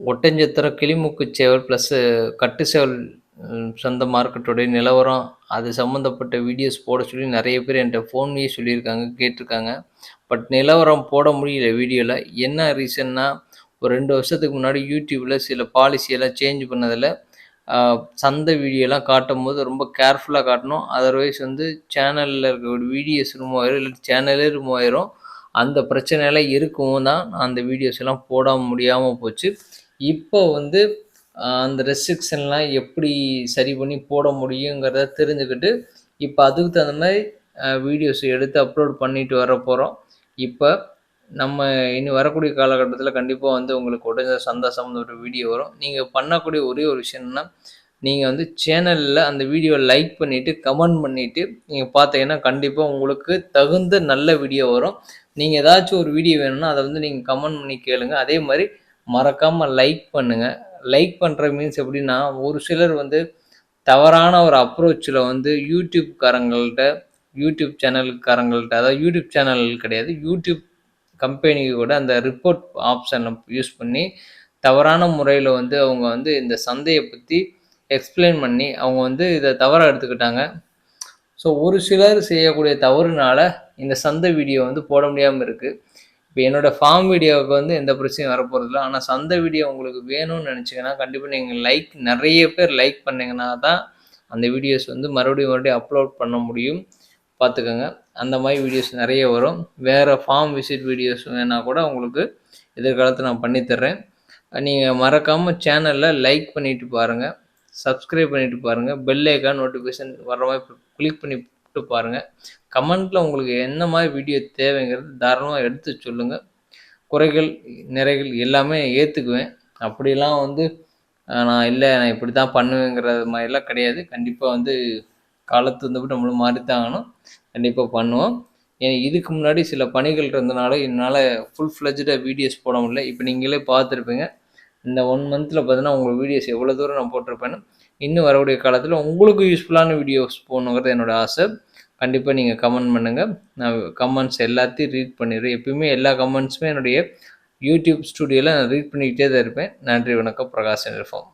ஒட்டஞ்சத்திரம் கிளிமூக்கு சேவல் ப்ளஸ்ஸு கட்டு சேவல் சொந்த மார்க்கெட்டுடைய நிலவரம் அது சம்மந்தப்பட்ட வீடியோஸ் போட சொல்லி நிறைய பேர் என்கிட்ட ஃபோன்லேயே சொல்லியிருக்காங்க கேட்டிருக்காங்க. பட் நிலவரம் போட முடியல வீடியோவில் என்ன ரீசன்னா ஒரு ரெண்டு வருஷத்துக்கு முன்னாடி யூடியூப்பில் சில பாலிசியெல்லாம் சேஞ்ச் பண்ணதில் சந்தை வீடியோலாம் காட்டும் போது ரொம்ப கேர்ஃபுல்லாக காட்டணும். அதர்வைஸ் வந்து சேனலில் இருக்க வீடியோஸ் ரிமூவ் ஆயிரும் இல்லை சேனலே ரிமூவ் ஆயிரும் அந்த பிரச்சனையெல்லாம் இருக்கவும் தான் அந்த வீடியோஸ் எல்லாம் போட முடியாமல் போச்சு. இப்போ வந்து அந்த ரெஸ்ட்ரிக்ஷன்லாம் எப்படி சரி பண்ணி போட முடியுங்கிறத தெரிஞ்சுக்கிட்டு இப்போ அதுக்கு தகுந்த மாதிரி வீடியோஸ் எடுத்து அப்லோட் பண்ணிட்டு வர போகிறோம் இப்போ நம்ம இனி வரக்கூடிய காலகட்டத்தில் கண்டிப்பாக வந்து உங்களுக்கு உடஞ்ச சந்தா ஒரு வீடியோ வரும். நீங்கள் பண்ணக்கூடிய ஒரே ஒரு விஷயம்னா நீங்கள் வந்து சேனலில் அந்த வீடியோவை லைக் பண்ணிவிட்டு கமெண்ட் பண்ணிவிட்டு நீங்கள் பார்த்தீங்கன்னா கண்டிப்பாக உங்களுக்கு தகுந்த நல்ல வீடியோ வரும். நீங்கள் ஏதாச்சும் ஒரு வீடியோ வேணும்னா அதை வந்து நீங்கள் கமெண்ட் பண்ணி கேளுங்க. அதே மாதிரி மறக்காமல் லைக் பண்ணுங்கள் லைக் பண்ணுற மீன்ஸ் எப்படின்னா ஒரு சிலர் வந்து தவறான ஒரு அப்ரோச்சில் வந்து யூடியூப்காரங்கள்ட்ட யூடியூப் சேனலுக்காரங்கள்ட்ட அதாவது யூடியூப் சேனல் கிடையாது யூடியூப் கம்பெனி கூட அந்த ரிப்போர்ட் ஆப்ஷனை யூஸ் பண்ணி தவறான முறையில் வந்து அவங்க வந்து இந்த சந்தையை பற்றி எக்ஸ்பிளைன் பண்ணி அவங்க வந்து இதை தவறாக எடுத்துக்கிட்டாங்க. ஸோ ஒரு சிலர் செய்யக்கூடிய தவறுனால இந்த சந்தை வீடியோ வந்து போட முடியாமல் இருக்குது இப்போ என்னோடய ஃபார்ம் வீடியோவுக்கு வந்து எந்த பிரச்சனையும் வரப்போகிறதில்ல ஆனால் சந்தை வீடியோ உங்களுக்கு வேணும்னு நினச்சிங்கன்னா கண்டிப்பாக நீங்கள் லைக் நிறைய பேர் லைக் பண்ணிங்கன்னா தான் அந்த வீடியோஸ் வந்து மறுபடியும் மறுபடியும் அப்லோட் பண்ண முடியும். பார்த்துக்கோங்க. அந்த மாதிரி வீடியோஸ் நிறைய வரும். வேறு ஃபார்ம் விசிட் வீடியோஸ் வேணால் கூட உங்களுக்கு எதிர்காலத்தில் நான் பண்ணித்தர்றேன் நீங்கள் மறக்காமல் சேனலில் லைக் பண்ணிவிட்டு பாருங்கள் சப்ஸ்கிரைப் பண்ணிவிட்டு பாருங்கள் பெல் ஐக்கான் நோட்டிஃபிகேஷன் வர மாதிரி கிளிக் பண்ணி பாருங்கள் கமெண்ட்டில் உங்களுக்கு என்ன மாதிரி வீடியோ தேவைங்கிறது தாராளமாக எடுத்து சொல்லுங்கள் குறைகள் நிறைகள் எல்லாமே ஏற்றுக்குவேன் அப்படிலாம் வந்து நான் இல்லை நான் இப்படி தான் பண்ணுவேங்கிறது மாதிரிலாம் கிடையாது. கண்டிப்பாக வந்து காலத்து வந்துவிட்டு நம்மளும் மாறித்தான் ஆகணும் கண்டிப்பாக பண்ணுவோம். ஏன் இதுக்கு முன்னாடி சில பணிகள் இருந்தனால என்னால் ஃபுல் ஃப்ளஜ்டாக வீடியோஸ் போட முடியல. இப்போ நீங்களே பார்த்துருப்பீங்க. இந்த ஒன் மந்தில் பார்த்தீங்கன்னா உங்கள் வீடியோஸ் எவ்வளோ தூரம் நான் போட்டிருப்பேன்னு. இன்னும் வரக்கூடிய காலத்தில் உங்களுக்கு யூஸ்ஃபுல்லான வீடியோஸ் போகணுங்கிறது என்னோடய ஆசை. கண்டிப்பாக நீங்கள் கமெண்ட் பண்ணுங்கள் நான் கமெண்ட்ஸ் எல்லாத்தையும் ரீட் பண்ணிடுறேன். எப்பயுமே எல்லா கமெண்ட்ஸுமே என்னுடைய யூடியூப் ஸ்டுடியோவில் நான் ரீட் பண்ணிக்கிட்டே தான் இருப்பேன். நன்றி வணக்கம். பிரகாஷ் நிர்ஃபார்ம்